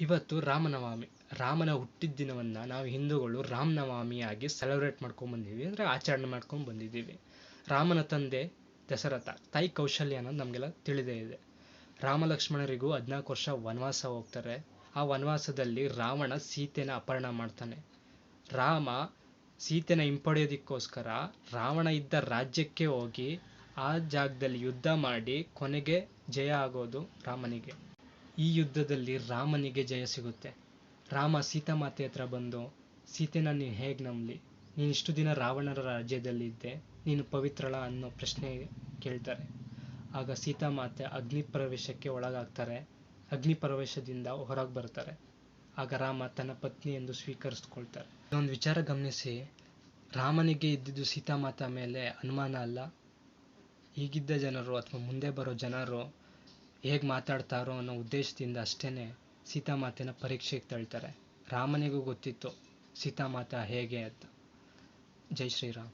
ಇವತ್ತು ರಾಮನವಮಿ. ರಾಮನ ಹುಟ್ಟಿದ ದಿನವನ್ನು ನಾವು ಹಿಂದೂಗಳು ರಾಮನವಮಿಯಾಗಿ ಸೆಲೆಬ್ರೇಟ್ ಮಾಡ್ಕೊಂಡು ಬಂದೀವಿ ಅಂದರೆ ಆಚರಣೆ ಮಾಡ್ಕೊಂಡು ಬಂದಿದ್ದೀವಿ. ರಾಮನ ತಂದೆ ದಶರಥ ತಾಯಿ ಕೌಶಲ್ಯ ಅನ್ನೋದು ನಮಗೆಲ್ಲ ತಿಳಿದೇ ಇದೆ. ರಾಮ ಲಕ್ಷ್ಮಣರಿಗೂ ಹದಿನಾಲ್ಕು ವರ್ಷ ವನವಾಸ ಹೋಗ್ತಾರೆ. ಆ ವನವಾಸದಲ್ಲಿ ರಾವಣ ಸೀತೆನ ಅಪಹರಣ ಮಾಡ್ತಾನೆ. ರಾಮ ಸೀತೆನ ಹಿಂಪಡೆಯೋದಕ್ಕೋಸ್ಕರ ರಾವಣ ಇದ್ದ ರಾಜ್ಯಕ್ಕೆ ಹೋಗಿ ಆ ಜಾಗದಲ್ಲಿ ಯುದ್ಧ ಮಾಡಿ ಕೊನೆಗೆ ಜಯ ಆಗೋದು ರಾಮನಿಗೆ. ಈ ಯುದ್ಧದಲ್ಲಿ ರಾಮನಿಗೆ ಜಯ ಸಿಗುತ್ತೆ. ರಾಮ ಸೀತಾಮಾತೆ ಹತ್ರ ಬಂದು ಸೀತೆನ ನೀನು ಹೇಗೆ ನಂಬಲಿ? ನೀನು ಇಷ್ಟು ದಿನ ರಾವಣರ ರಾಜ್ಯದಲ್ಲಿದ್ದೆ ನೀನು ಪವಿತ್ರಳ ಅನ್ನೋ ಪ್ರಶ್ನೆ ಕೇಳ್ತಾರೆ. ಆಗ ಸೀತಾಮಾತೆ ಅಗ್ನಿ ಪ್ರವೇಶಕ್ಕೆ ಒಳಗಾಗ್ತಾರೆ. ಅಗ್ನಿ ಪ್ರವೇಶದಿಂದ ಹೊರಗೆ ಬರ್ತಾರೆ. ಆಗ ರಾಮ ತನ್ನ ಪತ್ನಿ ಎಂದು ಸ್ವೀಕರಿಸ್ಕೊಳ್ತಾರೆ. ಒಂದು ವಿಚಾರ ಗಮನಿಸಿ. ರಾಮನಿಗೆ ಇದ್ದಿದ್ದು ಸೀತಾಮಾತಾ ಮೇಲೆ ಅನುಮಾನ ಅಲ್ಲ. ಈಗಿದ್ದ ಜನರು ಅಥವಾ ಮುಂದೆ ಬರೋ ಜನರು ಹೇಗೆ ಮಾತಾಡ್ತಾರೋ ಅನ್ನೋ ಉದ್ದೇಶದಿಂದ ಅಷ್ಟೇ ಸೀತಾಮಾತೆನ ಪರೀಕ್ಷೆಗೆ ತಳ್ತಾರೆ. ರಾಮನಿಗೂ ಗೊತ್ತಿತ್ತು, ಸೀತಾಮಾತ ಹೇಗೆ ಅಂತ. ಜೈ ಶ್ರೀರಾಮ್.